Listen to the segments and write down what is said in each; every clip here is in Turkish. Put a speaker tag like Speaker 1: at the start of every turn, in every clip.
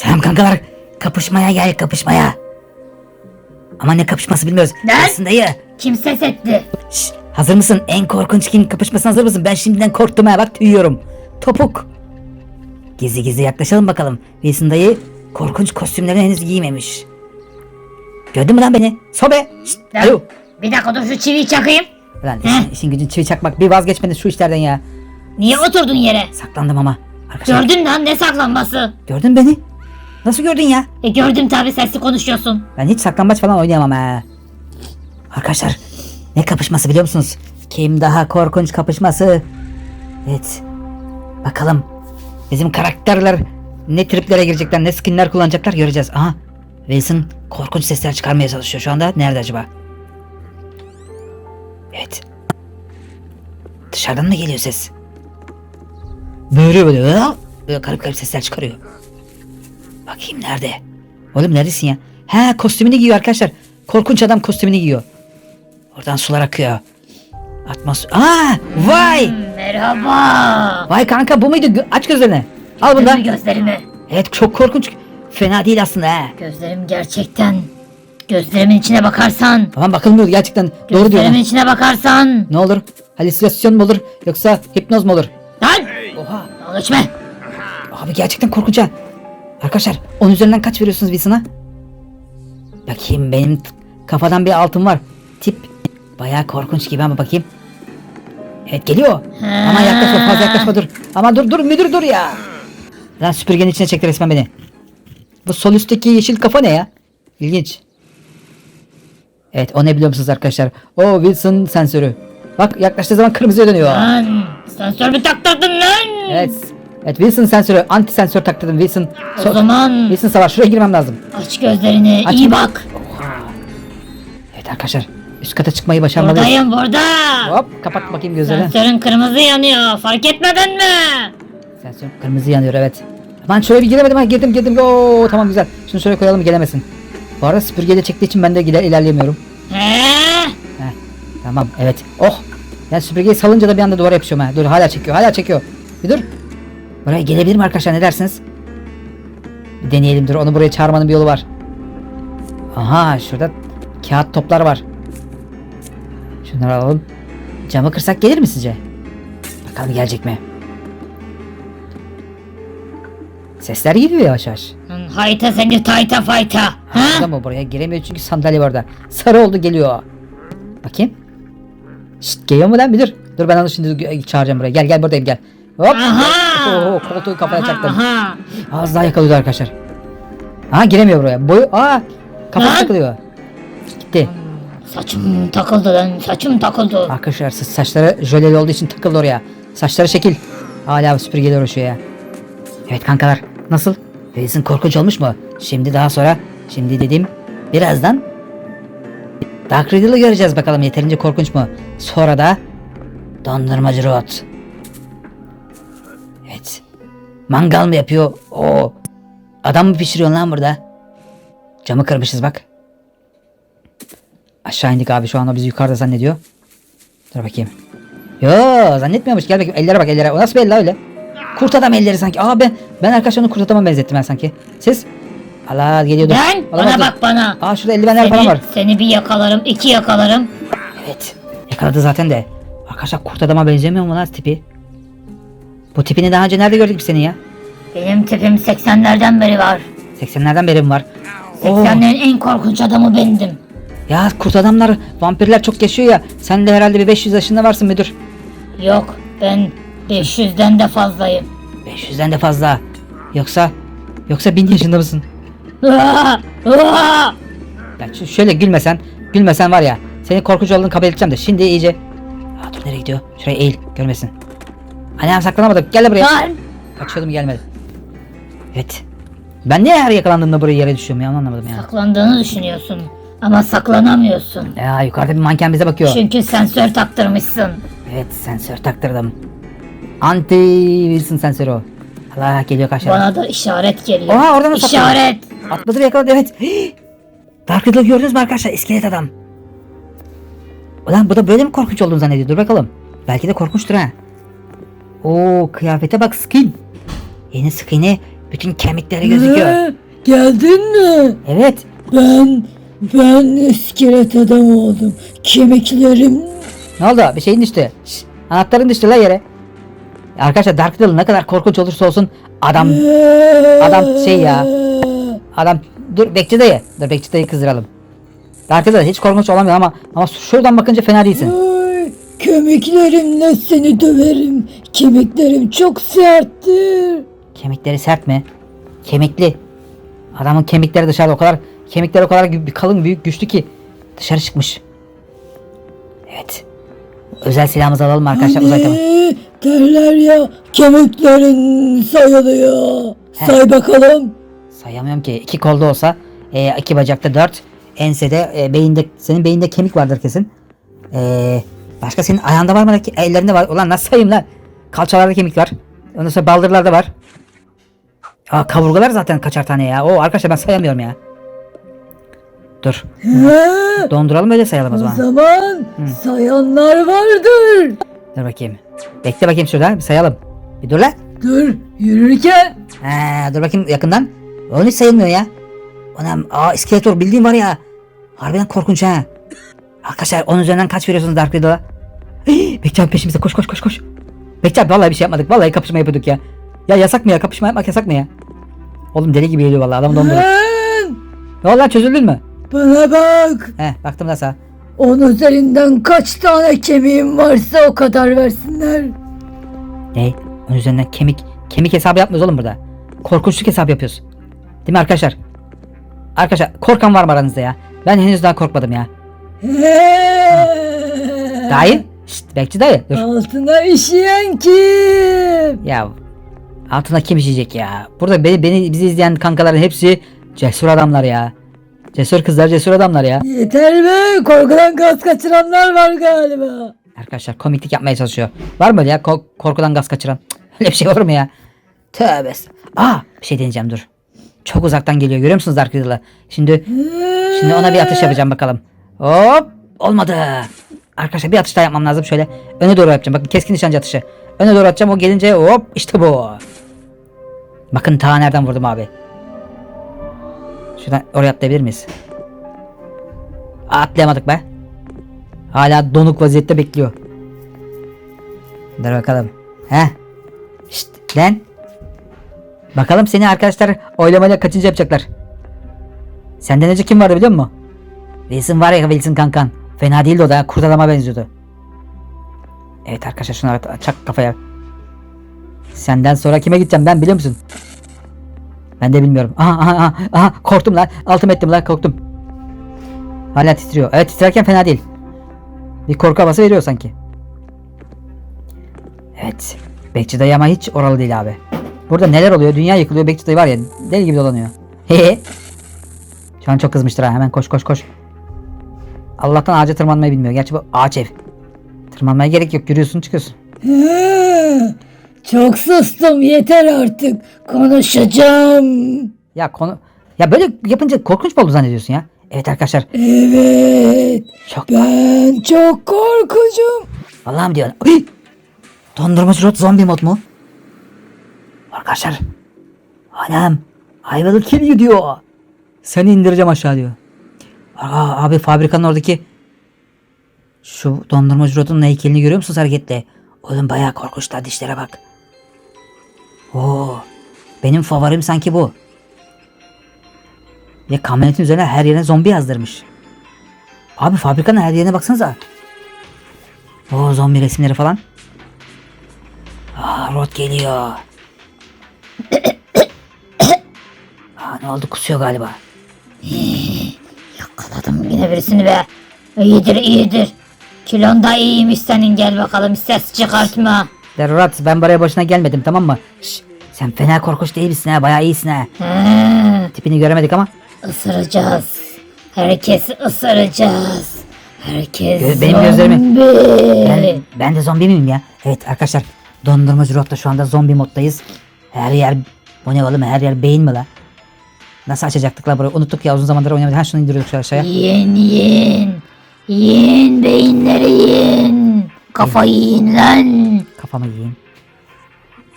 Speaker 1: Selam kankalar. Kapışmaya gel kapışmaya. Ama ne kapışması bilmiyoruz.
Speaker 2: Ne?
Speaker 1: Wilson dayı.
Speaker 2: Kim ses etti?
Speaker 1: Şş, hazır mısın? En korkunç kim kapışmasına hazır mısın? Ben şimdiden korktum ha bak tüyüyorum. Topuk. Gizli gizli yaklaşalım bakalım. Wilson dayı korkunç kostümlerini henüz giymemiş. Gördün mü lan beni? Sobe. Şşt,
Speaker 2: Lan,
Speaker 1: alo.
Speaker 2: Bir dakika dur şu çiviyi çakayım.
Speaker 1: Lan işin, işin gücün çivi çakmak. Bir vazgeçmedin şu işlerden ya.
Speaker 2: Niye oturdun yere?
Speaker 1: Saklandım ama. Arkadaşlar
Speaker 2: Gördün lan ne saklanması?
Speaker 1: gördün beni. Nasıl gördün ya?
Speaker 2: E gördüm tabi sesli konuşuyorsun.
Speaker 1: Ben hiç saklambaç falan oynayamam ha. Arkadaşlar ne kapışması biliyor musunuz? Kim daha korkunç kapışması? Evet. Bakalım bizim karakterler ne triplere girecekler, ne skinler kullanacaklar göreceğiz. Aha. Wilson korkunç sesler çıkarmaya çalışıyor şu anda. Nerede acaba? Evet. Dışarıdan mı geliyor ses? Böyle böyle. Böyle garip garip sesler çıkarıyor. Bakayım nerede? Oğlum neredesin ya? He kostümünü giyiyor arkadaşlar. Korkunç adam kostümünü giyiyor. Oradan sular akıyor. Atmos... Aa, vay!
Speaker 2: Hmm, merhaba.
Speaker 1: Vay kanka bu muydu? Gö- Aç gözlerini. Al bunu da.
Speaker 2: Gözlerimi?
Speaker 1: Evet çok korkunç. Fena değil aslında he.
Speaker 2: Gözlerim gerçekten. Gözlerimin içine bakarsan.
Speaker 1: Tamam bakılmıyor gerçekten. Doğru diyor.
Speaker 2: Gözlerimin içine bakarsan.
Speaker 1: Ne olur? Halüsinasyon mu olur? Yoksa hipnoz mu olur?
Speaker 2: Lan!
Speaker 1: Oha.
Speaker 2: Al içme.
Speaker 1: Abi gerçekten korkunç ha. Arkadaşlar 10 üzerinden kaç veriyorsunuz Wilson'a? Bakayım benim kafadan bir altın var. Tip bayağı korkunç gibi ama bakayım. Evet geliyor. Ama yaklaşma fazla yaklaşma dur. Ama dur dur müdür dur ya. Lan süpürgenin içine çekti resmen beni. Bu sol üstteki yeşil kafa ne ya? İlginç. Evet o ne biliyor musunuz arkadaşlar? O Wilson sensörü. Bak yaklaştığı zaman kırmızıya dönüyor.
Speaker 2: Lan! Sensör mü taktırdın lan?
Speaker 1: Evet. Evet Wilson sensörü anti sensör taktırdım Wilson.
Speaker 2: O
Speaker 1: So-
Speaker 2: zaman
Speaker 1: Wilson savaş şuraya girmem lazım.
Speaker 2: aç gözlerini
Speaker 1: Aç
Speaker 2: iyi bak.
Speaker 1: Evet arkadaşlar üst kata çıkmayı başarmalıyız.
Speaker 2: Buradayım burada.
Speaker 1: Hop kapat bakayım gözlerini.
Speaker 2: Sensörün kırmızı yanıyor. Fark etmedin mi?
Speaker 1: Sensör kırmızı yanıyor evet. Aman şuraya bir giremedim ha girdim girdim. Oo tamam güzel. Şunu şuraya koyalım gelemesin. Bu arada süpürgeyle çektiği için ben de iler- ilerleyemiyorum.
Speaker 2: He?
Speaker 1: Heh, tamam evet. Oh. Ya süpürgeyi salınca da bir anda duvara yapışıyorum ha. Dur hala çekiyor hala çekiyor. Bir dur. Buraya gelebilir mi arkadaşlar ne dersiniz? Bir deneyelim dur onu buraya çağırmanın bir yolu var. Aha şurada kağıt toplar var. Şunları alalım. Camı kırsak gelir mi sizce? Bakalım gelecek mi? Sesler geliyor yavaş yavaş.
Speaker 2: Hayta seni tayta fayta. Ha?
Speaker 1: Burada mı buraya giremiyor çünkü sandalye var orada. Sarı oldu geliyor. Bakayım. Şşt geliyor mu lan bir dur. Dur ben onu şimdi çağıracağım buraya. Gel gel buradayım gel. Hop.
Speaker 2: Aha!
Speaker 1: Oo, koltuğu kafaya
Speaker 2: Aha,
Speaker 1: çaktım.
Speaker 2: aha.
Speaker 1: Az daha yakalıyordu arkadaşlar. Aa giremiyor buraya. Boyu aa kafası takılıyor. Gitti.
Speaker 2: Saçım takıldı lan. Saçım takıldı.
Speaker 1: Arkadaşlar sa- saçları jöleli olduğu için takıldı oraya. Saçları şekil. Hala süpürgeyle uğraşıyor ya. Evet kankalar nasıl? Wilson korkunç olmuş mu? Şimdi daha sonra şimdi dedim birazdan Dark Riddle'ı göreceğiz bakalım yeterince korkunç mu? Sonra da Dondurmacı Rot. Mangal mı yapıyor? O adam mı pişiriyor lan burada? Camı kırmışız bak. Aşağı indik abi şu an o bizi yukarıda zannediyor. Dur bakayım. Yo zannetmiyormuş gel bakayım ellere bak ellere. O nasıl bir el öyle? Kurt adam elleri sanki. Aa ben, ben arkadaşlar onu kurt adama benzettim ben sanki. Siz? Allah geliyordu.
Speaker 2: Lan
Speaker 1: Olamaz
Speaker 2: bana
Speaker 1: dur.
Speaker 2: bak bana.
Speaker 1: Aa şurada eldivenler falan
Speaker 2: Seni,
Speaker 1: var.
Speaker 2: seni bir yakalarım, iki yakalarım.
Speaker 1: Evet. Yakaladı zaten de. Arkadaşlar kurt adama benzemiyor mu lan tipi? Bu tipini daha önce nerede gördük seni ya?
Speaker 2: Benim tipim 80'lerden beri var.
Speaker 1: 80'lerden beri mi var? Oo.
Speaker 2: 80'lerin en korkunç adamı bendim.
Speaker 1: Ya kurt adamlar, vampirler çok yaşıyor ya. Sen de herhalde bir 500 yaşında varsın müdür.
Speaker 2: Yok ben 500'den de fazlayım.
Speaker 1: 500'den de fazla. Yoksa, yoksa 1000 yaşında mısın? Ya şu- şöyle gülmesen, gülmesen var ya. Senin korkunç olduğunu kabul edeceğim de şimdi iyice. Aa dur nereye gidiyor? Şuraya eğil, görmesin. Annem saklanamadık. Gel de buraya.
Speaker 2: Lan!
Speaker 1: Kaçıyordum gelmedi. Evet. Ben niye her yakalandığımda buraya yere düşüyorum ya onu anlamadım ya.
Speaker 2: Saklandığını düşünüyorsun ama saklanamıyorsun.
Speaker 1: Ya yukarıda bir manken bize bakıyor.
Speaker 2: Çünkü sensör taktırmışsın.
Speaker 1: Evet sensör taktırdım. Anti Wilson sensörü o. Allah geliyor kaşar.
Speaker 2: Bana da işaret geliyor.
Speaker 1: Oha, orada mı saklıyor?
Speaker 2: İşaret.
Speaker 1: Atladı ve yakaladı evet. Dark Riddle gördünüz mü arkadaşlar? İskelet adam. Ulan bu da böyle mi korkunç olduğunu zannediyor? Dur bakalım. Belki de korkunçtur ha. Oo kıyafete bak skin. Yeni skin'i Bütün kemikleri gözüküyor.
Speaker 3: Ee, geldin mi?
Speaker 1: Evet.
Speaker 3: Ben ben iskelet adam oldum. Kemiklerim
Speaker 1: Ne oldu? Bir şeyin düştü. Şş, anahtarın düştü la yere. Arkadaşlar Dark Riddle ne kadar korkunç olursa olsun adam Adam şey ya. adam dur bekçi dayı. Dur bekçi dayı kızdıralım. Dark Riddle hiç korkunç olamıyor ama ama şuradan bakınca fena değilsin.
Speaker 3: Ay, kemiklerimle seni döverim. Kemiklerim çok serttir.
Speaker 1: Kemikleri sert mi? Kemikli. Adamın kemikleri dışarıda o kadar kemikleri o kadar kalın büyük güçlü ki dışarı çıkmış. Evet. Özel silahımızı alalım arkadaşlar uzay tamam.
Speaker 3: Derler ya kemiklerin sayılıyor.
Speaker 1: He.
Speaker 3: Say bakalım.
Speaker 1: Sayamıyorum ki. iki kolda olsa e, iki bacakta dört. Ensede e, beyinde senin beyinde kemik vardır kesin. E, başka senin ayağında var mı? Ellerinde var. Ulan nasıl sayayım lan? Kalçalarda kemik var. Ondan sonra baldırlarda var. Aa, kaburgalar zaten kaçar tane ya. O arkadaşlar ben sayamıyorum ya. Dur.
Speaker 3: He,
Speaker 1: Donduralım öyle sayalım o
Speaker 3: o
Speaker 1: zaman.
Speaker 3: zaman sayanlar vardır.
Speaker 1: Dur bakayım. Bekle bakayım şurada bir sayalım. Bir dur lan.
Speaker 3: Dur yürürken
Speaker 1: Ha, dur bakayım yakından. Onun hiç sayılmıyor ya. Anam aa iskeletor bildiğim var ya. Harbiden korkunç ha. Arkadaşlar onun üzerinden kaç veriyorsunuz Dark Riddle'a? Hii, Bekçi abi koş koş koş koş. Bekçi abi vallahi bir şey yapmadık. Vallahi kapışma yapıyorduk ya. Ya yasak mı ya kapışma yapmak yasak mı ya? Oğlum deli gibi geliyor vallahi adam dondurur.
Speaker 3: Lan,
Speaker 1: lan çözüldün mü?
Speaker 3: bana bak.
Speaker 1: He baktım da sağa.
Speaker 3: On üzerinden kaç tane kemiğim varsa o kadar versinler.
Speaker 1: Ne? Onun üzerinden kemik kemik hesabı yapmıyoruz oğlum burada. Korkunçluk hesabı yapıyoruz. Değil mi arkadaşlar? Arkadaşlar korkan var mı aranızda ya? Ben henüz daha korkmadım ya.
Speaker 3: He.
Speaker 1: Şşt bekçi dayı. Dur.
Speaker 3: Altına işeyen kim?
Speaker 1: Ya altına kim işeyecek ya? Burada beni, beni bizi izleyen kankaların hepsi cesur adamlar ya. Cesur kızlar cesur adamlar ya.
Speaker 3: Yeter be korkudan gaz kaçıranlar var galiba.
Speaker 1: Arkadaşlar komiklik yapmaya çalışıyor. Var mı öyle ya ko- korkudan gaz kaçıran? Öyle bir şey olur mu ya? Tövbe. Aa bir şey deneyeceğim dur. Çok uzaktan geliyor görüyor musunuz Dark Riddle'ı? Şimdi şimdi ona bir atış yapacağım bakalım. Hop olmadı. Arkadaşlar bir atış daha yapmam lazım şöyle. Öne doğru yapacağım. Bakın keskin nişancı atışı. Öne doğru atacağım o gelince hop işte bu. Bakın ta nereden vurdum abi. Şuradan oraya atlayabilir miyiz? Atlayamadık be. Hala donuk vaziyette bekliyor. Dur bakalım. He. Şşt lan. Bakalım seni arkadaşlar oylamayla kaçıncı yapacaklar. Senden önce kim vardı biliyor musun? Wilson var ya Wilson kankan. Fena değildi o da kurt adama benziyordu. Evet arkadaşlar şuna at- çak kafaya. Senden sonra kime gideceğim ben biliyor musun? Ben de bilmiyorum. Aha aha aha, aha korktum lan. Altım ettim lan korktum. Hala titriyor. Evet titrerken fena değil. Bir korku havası veriyor sanki. Evet. Bekçi dayı ama hiç oralı değil abi. Burada neler oluyor? Dünya yıkılıyor. Bekçi dayı var ya deli gibi dolanıyor. Hehe. Şu an çok kızmıştır ha. Hemen koş koş koş. Allah'tan ağaca tırmanmayı bilmiyor. Gerçi bu ağaç ev. Tırmanmaya gerek yok. Yürüyorsun çıkıyorsun.
Speaker 3: Çok sustum yeter artık. Konuşacağım.
Speaker 1: Ya konu... Ya böyle yapınca korkunç mu oldu zannediyorsun ya? Evet arkadaşlar.
Speaker 3: Evet
Speaker 1: Çok...
Speaker 3: ben çok korkucum.
Speaker 1: Vallahi mi diyorsun? Uy! Dondurmacı rot zombi mod mu? Arkadaşlar. Anam. I will kill you diyor. Seni indireceğim aşağı diyor. Aa, abi fabrikanın oradaki şu dondurmacı rotun heykelini görüyor musunuz hareketle? Oğlum bayağı korkunç da dişlere bak. Oo, benim favorim sanki bu. Ve kamyonetin üzerine her yerine zombi yazdırmış. Abi fabrikanın her yerine baksanıza. O zombi resimleri falan. Aa Rod geliyor. Aa ne oldu kusuyor galiba.
Speaker 2: Yakaladım yine birisini be. İyidir iyidir. Kilon da iyiymiş senin gel bakalım ses çıkartma.
Speaker 1: Der Rod ben buraya boşuna gelmedim tamam mı? Şş, sen fena korkunç değil misin ha bayağı iyisin ha.
Speaker 2: He,
Speaker 1: Tipini göremedik ama.
Speaker 2: ısıracağız. Herkes ısıracağız. Herkes
Speaker 1: Gö- benim gözlerimi-. Ben, ben de zombi miyim ya? Evet arkadaşlar dondurmacı Rod'da şu anda zombi moddayız. Her yer bu ne oğlum her yer beyin mi la? Nasıl açacaktık la burayı? Unuttuk ya uzun zamandır oynamadık. Ha şunu indiriyorduk şu aşağıya.
Speaker 2: Yiyin yiyin. Yiyin beyinleri yiyin. Kafayı yiyin lan.
Speaker 1: Kafamı yiyin.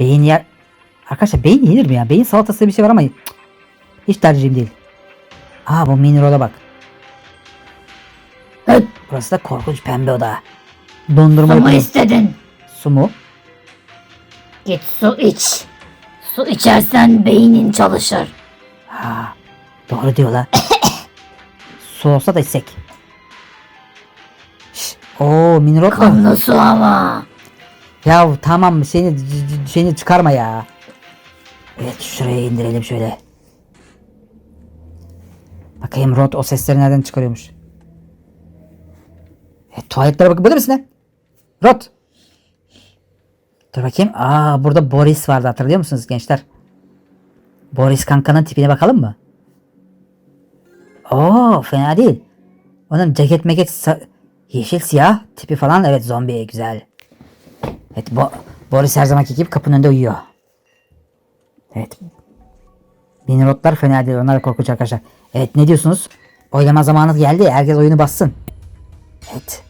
Speaker 1: Beyin yer... Arkadaşlar beyin yenir mi ya? Beyin salatası bir şey var ama cık, hiç tercihim değil. Aa bu minerola bak.
Speaker 2: Höt,
Speaker 1: Burası da korkunç pembe oda. Dondurma
Speaker 2: su mu istedin?
Speaker 1: Su mu?
Speaker 2: Git su iç. Su içersen beynin çalışır.
Speaker 1: Ha, doğru diyorlar. su olsa da içsek. Oo mineral.
Speaker 2: Kanlı su ama.
Speaker 1: Ya tamam seni şeyini çıkarma ya. Evet şuraya indirelim şöyle. Bakayım Rod o sesleri nereden çıkarıyormuş. Evet tuvaletlere bakın. Burada mısın lan? Rod. Dur bakayım. Aa burada Boris vardı hatırlıyor musunuz gençler? Boris kankanın tipine bakalım mı? Oo fena değil. Onun ceket meket yeşil siyah tipi falan evet zombi güzel. Evet Bo Boris her zamanki gibi kapının önünde uyuyor. Evet. Minirotlar fena değil. Onlar korkunç arkadaşlar. Evet ne diyorsunuz? Oylama zamanı geldi. Herkes oyunu bassın. Evet.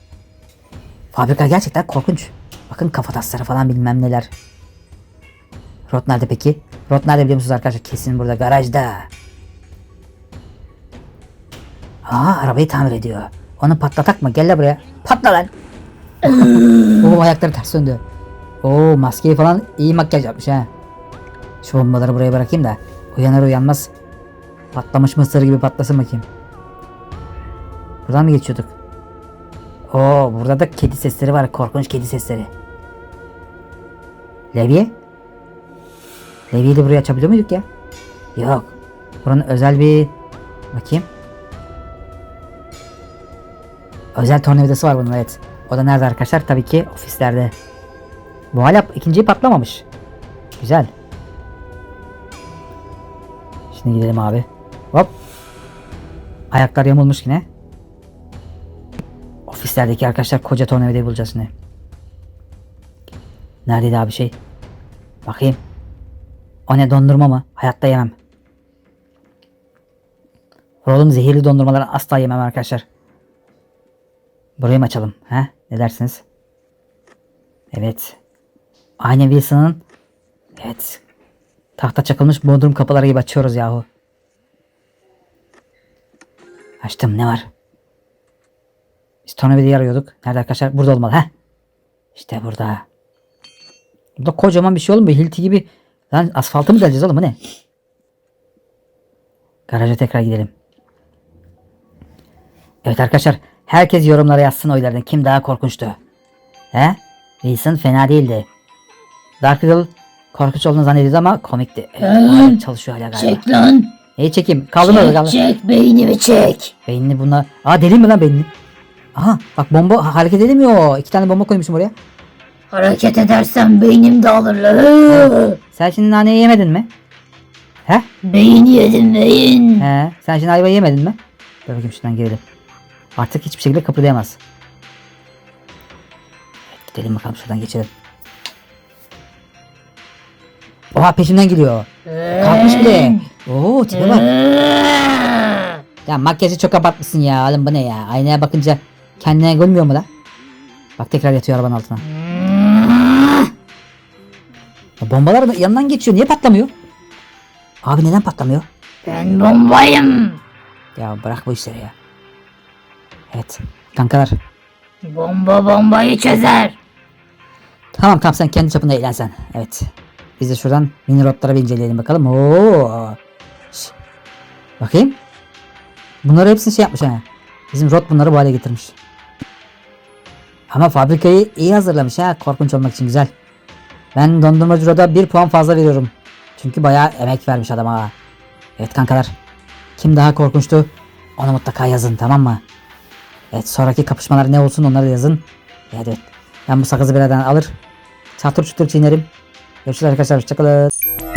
Speaker 1: Fabrika gerçekten korkunç. Bakın kafa tasları falan bilmem neler. Rot nerede peki? Rot nerede biliyor musunuz arkadaşlar? Kesin burada garajda. Aa arabayı tamir ediyor. Onu patlatak mı? Gel la buraya. Patla lan. Oo ayakları ters döndü. Oo maskeyi falan iyi makyaj yapmış ha. Şu bombaları buraya bırakayım da uyanır uyanmaz patlamış mısır gibi patlasın bakayım. Buradan mı geçiyorduk? Oo burada da kedi sesleri var. Korkunç kedi sesleri. Levye? Levyeyi de buraya açabiliyor muyduk ya? Yok. Buranın özel bir... Bakayım. Özel tornavidası var bunun evet. O da nerede arkadaşlar? Tabii ki ofislerde. Bu hala ikinciyi patlamamış. Güzel. Şimdi gidelim abi. Hop. Ayaklar yamulmuş yine. Ofislerdeki arkadaşlar koca tornavidayı bulacağız şimdi. Neredeydi abi şey? Bakayım. O ne dondurma mı? Hayatta yemem. Oğlum zehirli dondurmaları asla yemem arkadaşlar. Burayı mı açalım? He? Ne dersiniz? Evet. Aynı Wilson'ın Evet. Tahta çakılmış bodrum kapıları gibi açıyoruz yahu. Açtım ne var? Biz tornavidayı arıyorduk. Nerede arkadaşlar? Burada olmalı. Heh. İşte burada. Burada kocaman bir şey oğlum. Bu hilti gibi. Lan asfaltı mı deleceğiz oğlum bu ne? Garaja tekrar gidelim. Evet arkadaşlar. Herkes yorumlara yazsın oylarını. Kim daha korkunçtu? He? Wilson fena değildi. Dark Riddle korkunç olduğunu zannediyordu ama komikti. Evet, hala çalışıyor hala galiba.
Speaker 2: Çek lan.
Speaker 1: Neyi çekeyim? Kaldı mı
Speaker 2: Çek
Speaker 1: kaldı?
Speaker 2: çek beynimi çek.
Speaker 1: Beynini buna... Aa deli mi lan beynini? Aha bak bomba ha- hareket edemiyor. İki tane bomba koymuşum oraya.
Speaker 2: Hareket edersen beynim dağılır.
Speaker 1: Sen şimdi naneyi yemedin mi? He?
Speaker 2: Beyin yedim beyin.
Speaker 1: He. Sen şimdi ayvayı yemedin mi? Dur bakayım şuradan girelim. Artık hiçbir şekilde kıpırdayamaz. Evet, gidelim bakalım şuradan geçelim. Oha peşimden geliyor. Kalkmış bile. Oo tipe bak. Ya makyajı çok abartmışsın ya. Oğlum bu ne ya? Aynaya bakınca kendine gülmüyor mu da? Bak tekrar yatıyor arabanın altına. Ya bombalar da yanından geçiyor. Niye patlamıyor? Abi neden patlamıyor?
Speaker 2: Ben bombayım.
Speaker 1: Ya bırak bu işleri ya. Evet. Kankalar.
Speaker 2: Bomba bombayı çözer.
Speaker 1: Tamam tamam sen kendi çapında eğlensen. Evet. Biz de şuradan mini rotlara bir inceleyelim bakalım. Oo. Şş. Bakayım. Bunları hepsini şey yapmış ha. Bizim rot bunları bu hale getirmiş. Ama fabrikayı iyi hazırlamış ha. Korkunç olmak için güzel. Ben dondurmacı roda bir puan fazla veriyorum. Çünkü bayağı emek vermiş adam ha. Evet kankalar. Kim daha korkunçtu? Onu mutlaka yazın tamam mı? Evet sonraki kapışmalar ne olsun onları da yazın. Evet evet. Ben bu sakızı biradan alır. Çatır çutur çiğnerim. Görüşürüz arkadaşlar. Hoşçakalın.